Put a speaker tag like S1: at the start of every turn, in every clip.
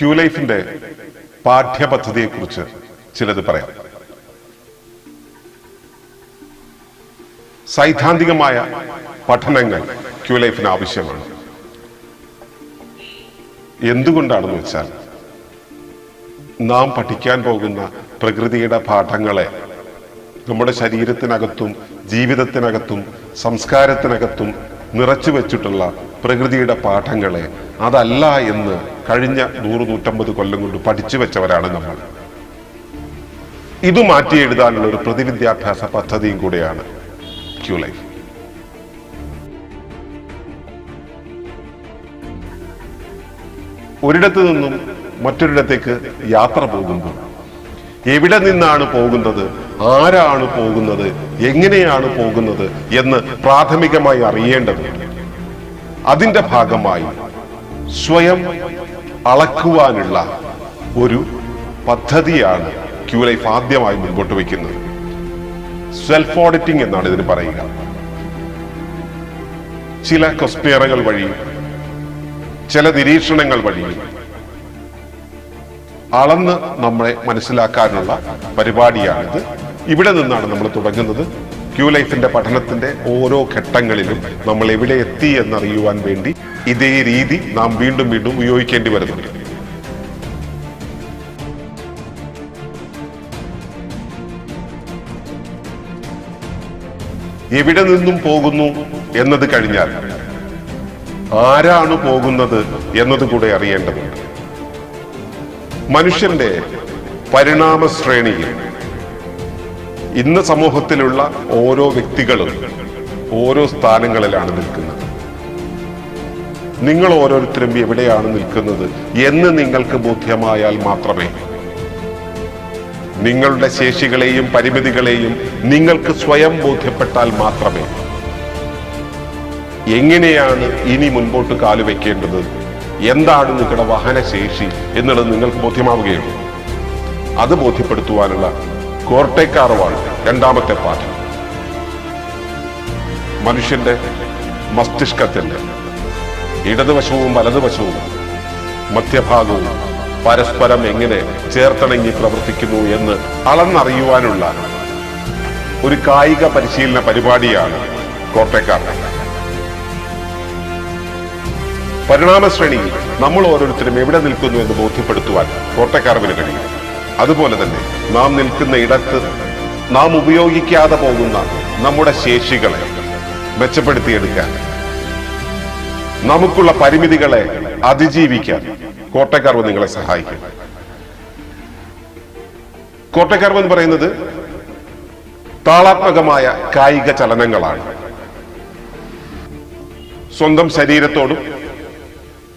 S1: Q ലൈഫിന്റെ പാഠ്യപദ്ധതിയെക്കുറിച്ച് ചിലത് പറയാം. സൈദ്ധാന്തികമായ പഠനങ്ങൾ ക്യൂ ലൈഫിന് ആവശ്യമാണ്. എന്തുകൊണ്ടാണെന്ന് വെച്ചാൽ നാം പഠിക്കാൻ പോകുന്ന പ്രകൃതിയുടെ പാഠങ്ങളെ നമ്മുടെ ശരീരത്തിനകത്തും ജീവിതത്തിനകത്തും സംസ്കാരത്തിനകത്തും നിറച്ചു വെച്ചിട്ടുള്ള പ്രകൃതിയുടെ പാഠങ്ങളെ അതല്ല എന്ന് കഴിഞ്ഞ നൂറ് നൂറ്റമ്പത് കൊല്ലം കൊണ്ട് പഠിച്ചു വെച്ചവരാണ് നമ്മൾ. ഇത് മാറ്റി എഴുതാനുള്ള ഒരു പ്രതിവിദ്യാഭ്യാസ പദ്ധതിയും കൂടെയാണ് ക്യൂ ലൈഫ്. ഒരിടത്ത് നിന്നും മറ്റൊരിടത്തേക്ക് യാത്ര പോകുമ്പോൾ എവിടെ നിന്നാണ് പോകുന്നത് ആരാണ് പോകുന്നത്? എങ്ങനെയാണ് പോകുന്നത് എന്ന് പ്രാഥമികമായി അറിയേണ്ടത് അതിന്റെ ഭാഗമായി സ്വയം അളക്കുവാനുള്ള ഒരു പദ്ധതിയാണ് ക്യൂ ലൈഫ് ആദ്യമായി മുൻപോട്ട് വയ്ക്കുന്നത്. സെൽഫ് ഓഡിറ്റിംഗ് എന്നാണ് ഇതിന് പറയുക. ചില ക്വസ്റ്റ്യറുകൾ വഴി ചില നിരീക്ഷണങ്ങൾ വഴി അളന്ന് നമ്മളെ മനസ്സിലാക്കാനുള്ള പരിപാടിയാണിത്. ഇവിടെ നിന്നാണ് നമ്മൾ തുടങ്ങുന്നത്. ക്യൂ ലൈഫിന്റെ പഠനത്തിന്റെ ഓരോ ഘട്ടങ്ങളിലും നമ്മൾ എവിടെ എത്തി എന്നറിയുവാൻ വേണ്ടി ഇതേ രീതി നാം വീണ്ടും വീണ്ടും ഉപയോഗിക്കേണ്ടി വരുന്നുണ്ട് എവിടെ നിന്നും പോകുന്നു എന്നത് കഴിഞ്ഞാൽ ആരാണ് പോകുന്നത് എന്നത് കൂടെ അറിയേണ്ടതുണ്ട്. മനുഷ്യന്റെ പരിണാമ ശ്രേണിയിൽ ഇന്ന് സമൂഹത്തിലുള്ള ഓരോ വ്യക്തികളും ഓരോ സ്ഥാനങ്ങളിലാണ് നിൽക്കുന്നത്. നിങ്ങൾ ഓരോരുത്തരും എവിടെയാണ് നിൽക്കുന്നത് എന്ന് നിങ്ങൾക്ക് ബോധ്യമായാൽ മാത്രമേ നിങ്ങളുടെ ശേഷികളെയും പരിമിതികളെയും നിങ്ങൾക്ക് സ്വയം ബോധ്യപ്പെട്ടാൽ മാത്രമേ എങ്ങനെയാണ് ഇനി മുൻപോട്ട് കാലുവെക്കേണ്ടത്? എന്താണ് നിങ്ങളുടെ വാഹനശേഷി എന്നുള്ളത് നിങ്ങൾക്ക് ബോധ്യമാവുകയുള്ളൂ. അത് ബോധ്യപ്പെടുത്തുവാനുള്ള കോർട്ടേക്കാറുവാണ് രണ്ടാമത്തെ പാഠം. മനുഷ്യന്റെ മസ്തിഷ്കത്തിന്റെ ഇടതുവശവും വലതുവശവും മധ്യഭാഗവും പരസ്പരം എങ്ങനെ ചേർത്തിണങ്ങി പ്രവർത്തിക്കുന്നു എന്ന് അളന്നറിയുവാനുള്ള ഒരു കായിക പരിശീലന പരിപാടിയാണ് കോട്ടയക്കാർ. പരിണാമ ശ്രേണിയിൽ നമ്മൾ ഓരോരുത്തരും എവിടെ നിൽക്കുന്നു എന്ന് ബോധ്യപ്പെടുത്തുവാൻ കോട്ടക്കാർവിന് കഴിയും. അതുപോലെ തന്നെ നാം നിൽക്കുന്ന ഇടത്ത് നാം ഉപയോഗിക്കാതെ പോകുന്ന നമ്മുടെ ശേഷികളെ മെച്ചപ്പെടുത്തിയെടുക്കാൻ നമുക്കുള്ള പരിമിതികളെ അതിജീവിക്കാൻ കോട്ടക്കാർവ് നിങ്ങളെ സഹായിക്കും. കോട്ടക്കാർവ് എന്ന് പറയുന്നത് താളാത്മകമായ കായിക ചലനങ്ങളാണ്. സ്വന്തം ശരീരത്തോടും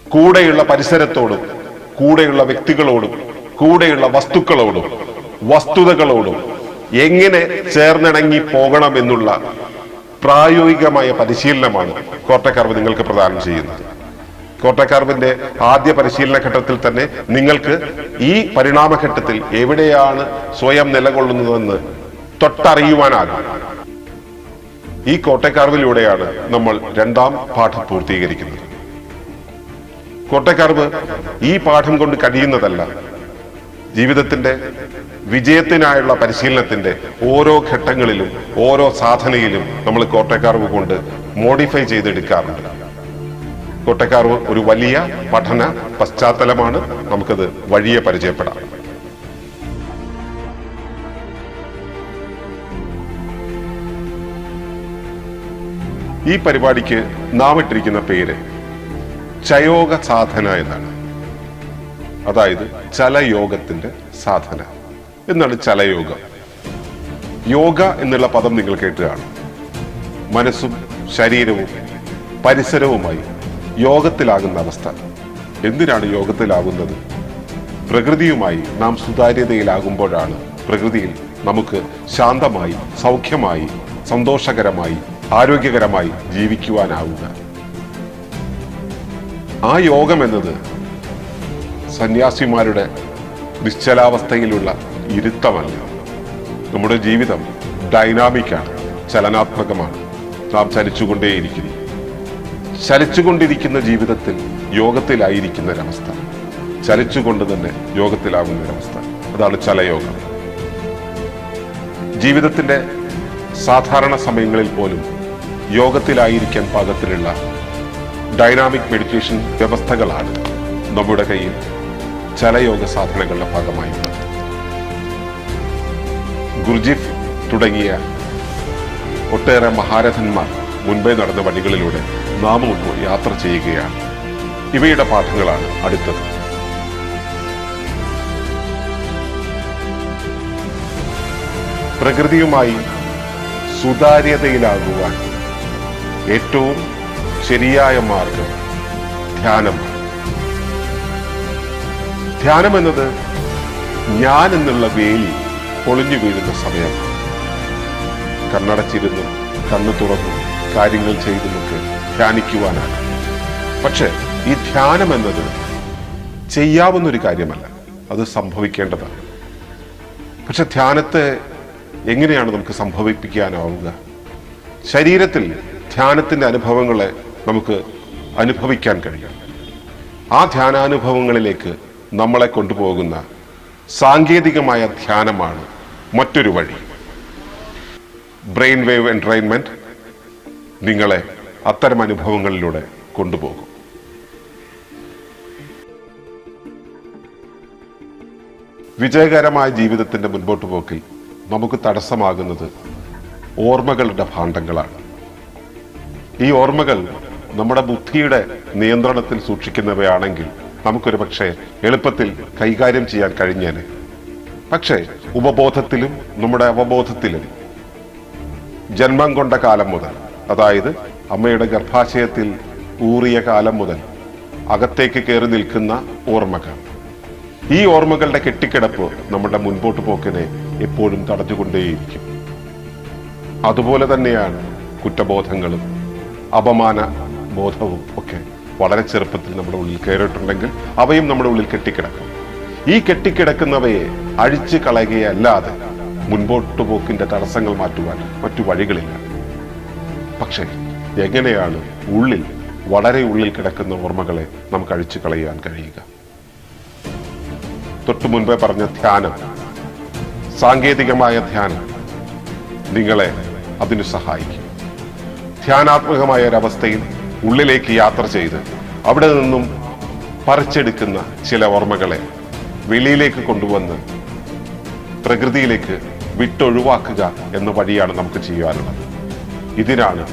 S1: കൂടെയുള്ള പരിസരത്തോടും കൂടെയുള്ള വ്യക്തികളോടും കൂടെയുള്ള വസ്തുക്കളോടും വസ്തുതകളോടും എങ്ങനെ ചേർന്നിണങ്ങി പോകണം എന്നുള്ള പ്രായോഗികമായ പരിശീലനമാണ് കോട്ടക്കാർവ് നിങ്ങൾക്ക് പ്രദാനം ചെയ്യുന്നത്. കോട്ടക്കാർവിന്റെ ആദ്യ പരിശീലന ഘട്ടത്തിൽ തന്നെ നിങ്ങൾക്ക് ഈ പരിണാമഘട്ടത്തിൽ എവിടെയാണ് സ്വയം നിലകൊള്ളുന്നതെന്ന് തൊട്ടറിയുവാനാകും. ഈ കോട്ടക്കാർവിലൂടെയാണ് നമ്മൾ രണ്ടാം പാഠം പൂർത്തീകരിക്കുന്നത്. കോട്ടക്കാർവ് ഈ പാഠം കൊണ്ട് കഴിയുന്നതല്ല ജീവിതത്തിന്റെ വിജയത്തിനായുള്ള പരിശീലനത്തിന്റെ ഓരോ ഘട്ടങ്ങളിലും ഓരോ സാധനയിലും നമ്മൾ കോട്ടക്കാർവ് കൊണ്ട് മോഡിഫൈ ചെയ്തെടുക്കാറുണ്ട്. കോട്ടക്കാർവ് ഒരു വലിയ പഠന പശ്ചാത്തലമാണ് നമുക്കത് വഴിയെ പരിചയപ്പെടാം. ഈ പരിപാടിക്ക് നാം ഇട്ടിരിക്കുന്ന പേര് ചയോഗ സാധന എന്നാണ്. അതായത് ചലയോഗത്തിന്റെ സാധന. എന്നാണ് ചലയോഗം? യോഗ എന്നുള്ള പദം നിങ്ങൾ കേട്ടുകയാണ് മനസ്സും ശരീരവും പരിസരവുമായി യോഗത്തിലാകുന്ന അവസ്ഥ. എന്തിനാണ് യോഗത്തിലാകുന്നത്? പ്രകൃതിയുമായി നാം സുതാര്യതയിലാകുമ്പോഴാണ് പ്രകൃതിയിൽ നമുക്ക് ശാന്തമായി സൗഖ്യമായി സന്തോഷകരമായി ആരോഗ്യകരമായി ജീവിക്കുവാനാവുക. ആ യോഗം എന്നത് സന്യാസിമാരുടെ നിശ്ചലാവസ്ഥയിലുള്ള ഇരുത്തമല്ല. നമ്മുടെ ജീവിതം ഡൈനാമിക്കാണ് ചലനാത്മകമാണ്. നാം ചലിച്ചുകൊണ്ടേയിരിക്കുന്നു. ചലിച്ചുകൊണ്ടിരിക്കുന്ന ജീവിതത്തിൽ യോഗത്തിലായിരിക്കുന്ന ഒരവസ്ഥ ചലിച്ചുകൊണ്ട് തന്നെ യോഗത്തിലാവുന്ന ഒരവസ്ഥ അതാണ് ചലയോഗം. ജീവിതത്തിന്റെ സാധാരണ സമയങ്ങളിൽ പോലും യോഗത്തിലായിരിക്കാൻ പാകത്തിലുള്ള ഡൈനാമിക് മെഡിറ്റേഷൻ വ്യവസ്ഥകളാണ് നമ്മുടെ കയ്യിൽ ചലയോഗ സാധനങ്ങളുടെ ഭാഗമായി. ഗുർജിഫ് തുടങ്ങിയ ഒട്ടേറെ മഹാരഥന്മാർ മുൻപേ നടന്ന വഴികളിലൂടെ ഇപ്പോൾ യാത്ര ചെയ്യുകയാണ്. ഇവയുടെ പാഠങ്ങളാണ് അടുത്തത്. പ്രകൃതിയുമായി സുതാര്യതയിലാകുവാൻ ഏറ്റവും ശരിയായ മാർഗം ധ്യാനമാണ്. ധ്യാനം എന്നത് ഞാൻ എന്നുള്ള വേലി പൊളിഞ്ഞു വീഴുന്ന സമയം. കണ്ണടച്ചിരുന്നും കണ്ണു തുറന്നും കാര്യങ്ങൾ ചെയ്തുമൊക്കെ ധ്യാനിക്കുവാനാണ്. പക്ഷെ ഈ ധ്യാനം എന്നത് ചെയ്യാവുന്ന ഒരു കാര്യമല്ല. അത് സംഭവിക്കേണ്ടതാണ്. പക്ഷെ ധ്യാനത്തെ എങ്ങനെയാണ് നമുക്ക് സംഭവിപ്പിക്കാനാവുക? ശരീരത്തിൽ ധ്യാനത്തിന്റെ അനുഭവങ്ങളെ നമുക്ക് അനുഭവിക്കാൻ കഴിയും ആ ധ്യാനാനുഭവങ്ങളിലേക്ക് നമ്മളെ കൊണ്ടുപോകുന്ന സാങ്കേതികമായ ധ്യാനമാണ് മറ്റൊരു വഴി. ബ്രെയിൻ വേവ് എൻട്രൈൻമെന്റ് നിങ്ങളെ അത്തരം അനുഭവങ്ങളിലൂടെ കൊണ്ടുപോകും. വിജയകരമായ ജീവിതത്തിന്റെ മുൻപോട്ട് പോക്കിൽ നമുക്ക് തടസ്സമാകുന്നത് ഓർമ്മകളുടെ ഭാണ്ഡങ്ങളാണ്. ഈ ഓർമ്മകൾ നമ്മുടെ ബുദ്ധിയുടെ നിയന്ത്രണത്തിൽ സൂക്ഷിക്കുന്നവയാണെങ്കിൽ നമുക്കൊരു പക്ഷേ എളുപ്പത്തിൽ കൈകാര്യം ചെയ്യാൻ കഴിഞ്ഞേനെ. പക്ഷേ ഉപബോധത്തിലും നമ്മുടെ അവബോധത്തിലും ജന്മം കൊണ്ട കാലം മുതൽ അതായത് അമ്മയുടെ ഗർഭാശയത്തിൽ ഊറിയ കാലം മുതൽ അകത്തേക്ക് കയറി നിൽക്കുന്ന ഓർമ്മകൾ. ഈ ഓർമ്മകളുടെ കെട്ടിക്കിടപ്പ് നമ്മുടെ മുൻപോട്ട് പോക്കിനെ എപ്പോഴും തടഞ്ഞുകൊണ്ടേയിരിക്കും. അതുപോലെ തന്നെയാണ് കുറ്റബോധങ്ങളും അപമാന ബോധവും ഒക്കെ. വളരെ ചെറുപ്പത്തിൽ നമ്മുടെ ഉള്ളിൽ കയറിയിട്ടുണ്ടെങ്കിൽ അവയും നമ്മുടെ ഉള്ളിൽ കെട്ടിക്കിടക്കും. ഈ കെട്ടിക്കിടക്കുന്നവയെ അഴിച്ചു കളയുകയല്ലാതെ മുൻപോട്ട് പോക്കിന്റെ തടസ്സങ്ങൾ മാറ്റുവാൻ മറ്റു വഴികളില്ല. പക്ഷേ എങ്ങനെയാണ് ഉള്ളിൽ വളരെ ഉള്ളിൽ കിടക്കുന്ന ഓർമ്മകളെ നമുക്ക് അഴിച്ചു കളയാൻ കഴിയുക? തൊട്ടു മുൻപേ പറഞ്ഞ ധ്യാനം സാങ്കേതികമായ ധ്യാനം നിങ്ങളെ അതിനു സഹായിക്കും. ധ്യാനാത്മകമായ ഒരവസ്ഥയിൽ ഉള്ളിലേക്ക് യാത്ര ചെയ്ത് അവിടെ നിന്നും പറിച്ചെടുക്കുന്ന ചില ഓർമ്മകളെ വെളിയിലേക്ക് കൊണ്ടുവന്ന് പ്രകൃതിയിലേക്ക് വിട്ടൊഴിവാക്കുക എന്ന വഴിയാണ് നമുക്ക് ചെയ്യാനുള്ളത് ഇതിനാണ്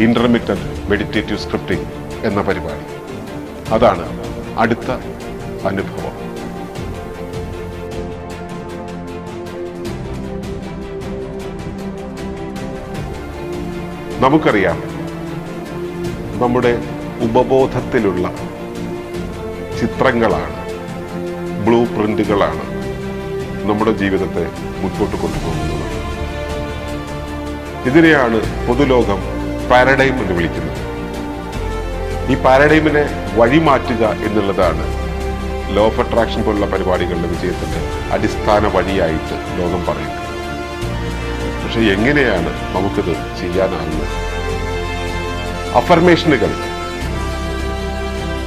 S1: ഇന്റർമീഡിയറ്റ് മെഡിറ്റേറ്റീവ് സ്ക്രിപ്റ്റിംഗ് എന്ന പരിപാടി. അതാണ് അടുത്ത അനുഭവം. നമുക്കറിയാം നമ്മുടെ ഉപബോധത്തിലുള്ള ചിത്രങ്ങളാണ് ബ്ലൂ പ്രിന്റുകളാണ് നമ്മുടെ ജീവിതത്തെ മുൻപോട്ട് കൊണ്ടുപോകുന്നത്. ഇതിനെയാണ് പൊതുലോകം പാരഡൈം എന്ന് വിളിക്കുന്നത്. ഈ പാരഡൈമിനെ വഴിമാറ്റുക എന്നുള്ളതാണ് ലോ ഓഫ് അട്രാക്ഷൻ പോലുള്ള പരിപാടികളുടെ വിജയത്തിന്റെ അടിസ്ഥാന വഴിയായിട്ട് ലോകം പറയുന്നത്. പക്ഷെ എങ്ങനെയാണ് നമുക്കിത് ചെയ്യാനാകുന്നത് അഫർമേഷനുകൾ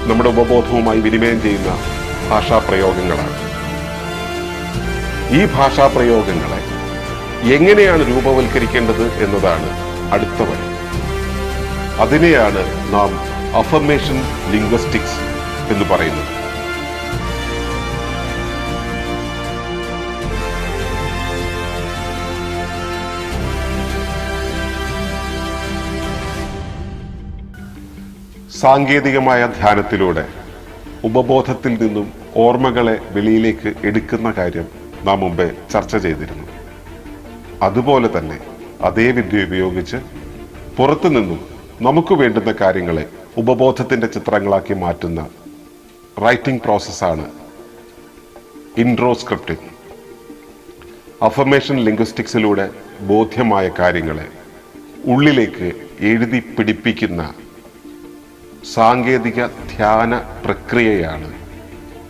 S1: നമ്മുടെ ഉപബോധവുമായി വിനിമയം ചെയ്യുന്ന ഭാഷാപ്രയോഗങ്ങളാണ്. ഈ ഭാഷാപ്രയോഗങ്ങളെ എങ്ങനെയാണ് രൂപവൽക്കരിക്കേണ്ടത് എന്നതാണ് അടുത്ത വഴി അതിനെയാണ് നാം അഫർമേഷൻ ലിംഗ്വസ്റ്റിക്സ് എന്ന് പറയുന്നത്. സാങ്കേതികമായ ധ്യാനത്തിലൂടെ ഉപബോധത്തിൽ നിന്നും ഓർമ്മകളെ വെളിയിലേക്ക് എടുക്കുന്ന കാര്യം നാം മുമ്പേ ചർച്ച ചെയ്തിരുന്നു. അതുപോലെ തന്നെ അതേ വിദ്യ ഉപയോഗിച്ച് പുറത്തു നിന്നും നമുക്ക് വേണ്ടുന്ന കാര്യങ്ങളെ ഉപബോധത്തിന്റെ ചിത്രങ്ങളാക്കി മാറ്റുന്ന റൈറ്റിംഗ് പ്രോസസ്സാണ് ഇൻട്രോസ്ക്രിപ്റ്റിംഗ് അഫർമേഷൻ ലിംഗ്വിസ്റ്റിക്സിലൂടെ ബോധ്യമായ കാര്യങ്ങളെ ഉള്ളിലേക്ക് എഴുതി പിടിപ്പിക്കുന്ന സാങ്കേതിക ധ്യാന പ്രക്രിയയാണ്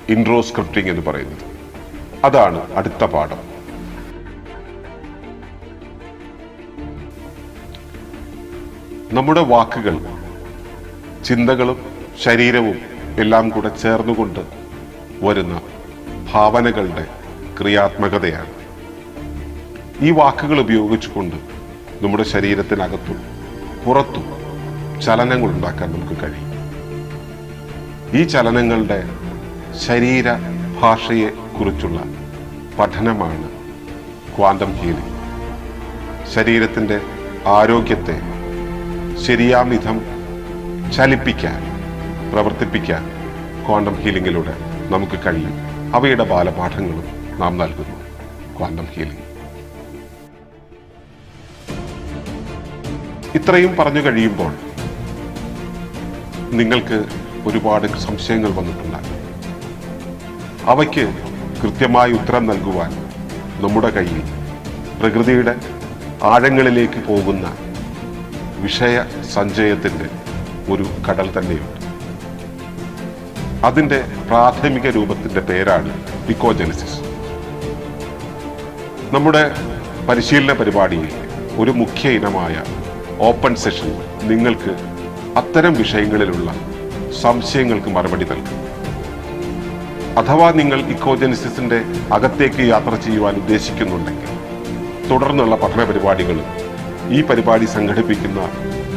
S1: ഇൻട്രോസ്ക്രിപ്റ്റിംഗ് എന്ന് പറയുന്നത്. അതാണ് അടുത്ത പാഠം. നമ്മുടെ വാക്കുകൾ ചിന്തകളും ശരീരവും എല്ലാം കൂടെ ചേർന്നുകൊണ്ട് വരുന്ന ഭാവനകളുടെ ക്രിയാത്മകതയാണ്. ഈ വാക്കുകൾ ഉപയോഗിച്ചുകൊണ്ട് നമ്മുടെ ശരീരത്തിനകത്തും പുറത്തും ചലനങ്ങൾ ഉണ്ടാക്കാൻ നമുക്ക് കഴിയും. ഈ ചലനങ്ങളുടെ ശരീര ഭാഷയെ കുറിച്ചുള്ള പഠനമാണ് ക്വാണ്ടം ഹീലിംഗ്. ശരീരത്തിന്റെ ആരോഗ്യത്തെ ശരിയാം വിധം ചലിപ്പിക്കാൻ പ്രവർത്തിപ്പിക്കാൻ ക്വാണ്ടം ഹീലിംഗിലൂടെ നമുക്ക് കഴിയും. അവയുടെ ബാലപാഠങ്ങളും നാം നൽകുന്നു. Quantum healing. ഇത്രയും പറഞ്ഞു കഴിയുമ്പോൾ നിങ്ങൾക്ക് ഒരുപാട് സംശയങ്ങൾ വന്നിട്ടുണ്ടാകും. അവയ്ക്ക് കൃത്യമായി ഉത്തരം നൽകുവാൻ നമ്മുടെ കയ്യിൽ പ്രകൃതിയുടെ ആഴങ്ങളിലേക്ക് പോകുന്ന വിഷയ സഞ്ചയത്തിന്റെ ഒരു കടൽ തന്നെയുണ്ട്. അതിന്റെ പ്രാഥമിക രൂപത്തിന്റെ പേരാണ് ഇക്കോജനസിസ് നമ്മുടെ പരിശീലന പരിപാടിയിൽ ഒരു മുഖ്യ ഇനമായ ഓപ്പൺ സെഷൻ നിങ്ങൾക്ക് അത്തരം വിഷയങ്ങളിലുള്ള സംശയങ്ങൾക്ക് മറുപടി നൽകും. അഥവാ നിങ്ങൾ ഇക്കോജനിസിന്റെ അകത്തേക്ക് യാത്ര ചെയ്യുവാൻ ഉദ്ദേശിക്കുന്നുണ്ടെങ്കിൽ തുടർന്നുള്ള പഠന പരിപാടികളും ഈ പരിപാടി സംഘടിപ്പിക്കുന്ന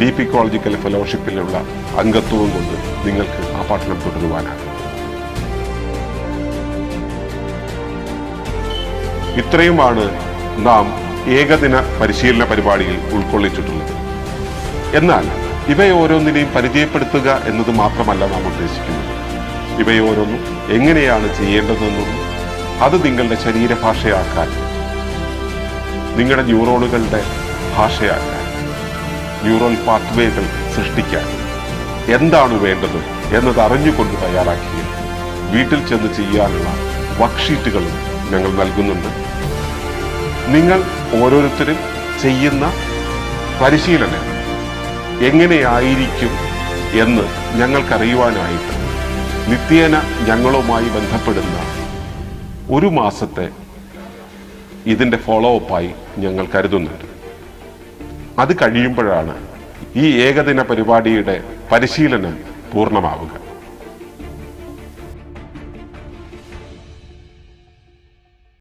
S1: ഡീപ് ഇക്കോളജിക്കൽ ഫെലോഷിപ്പിലുള്ള അംഗത്വവും കൊണ്ട് നിങ്ങൾക്ക് ആ പഠനം തുടരുവാനാകും. ഇത്രയുമാണ് നാം ഏകദിന പരിശീലന പരിപാടിയിൽ ഉൾക്കൊള്ളിച്ചിട്ടുള്ളത്. എന്നാൽ ഇവയോരോന്നിനെയും പരിചയപ്പെടുത്തുക എന്നത് മാത്രമല്ല നാം ഉദ്ദേശിക്കുന്നത്. ഇവയോരോന്നും എങ്ങനെയാണ് ചെയ്യേണ്ടതെന്നും അത് നിങ്ങളുടെ ശരീരഭാഷയാക്കാൻ നിങ്ങളുടെ ന്യൂറോണുകളുടെ ഭാഷയാക്കാൻ ന്യൂറോൺ പാത്വേകൾ സൃഷ്ടിക്കാൻ എന്താണ് വേണ്ടത് എന്നത് അറിഞ്ഞുകൊണ്ട് തയ്യാറാക്കിയ വീട്ടിൽ ചെന്ന് ചെയ്യാനുള്ള വർക്ക്ഷീറ്റുകളും ഞങ്ങൾ നൽകുന്നുണ്ട്. നിങ്ങൾ ഓരോരുത്തരും ചെയ്യുന്ന പരിശീലനം എങ്ങനെയായിരിക്കും എന്ന് ഞങ്ങൾക്കറിയുവാനായിട്ട് നിത്യേന ഞങ്ങളുമായി ബന്ധപ്പെടുന്ന ഒരു മാസത്തെ ഇതിന്റെ ഫോളോ അപ്പായി ഞങ്ങൾ കരുതുന്നുണ്ട്. അത് കഴിയുമ്പോഴാണ് ഈ ഏകദിന പരിപാടിയുടെ പരിശീലനം പൂർണമാവുക.